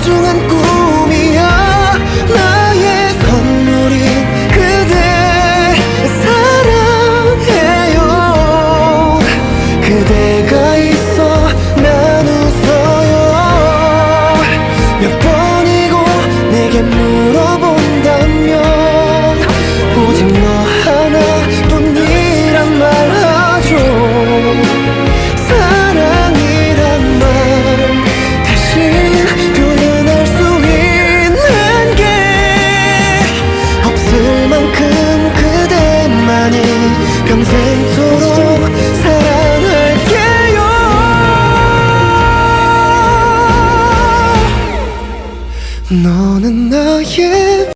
소중한 꿈이야. 나의 선물이 그대 사랑해요. 그대가 있어 난 웃어요. 몇 번이고 내게 물 평생토록 사랑할게요. 너는 나의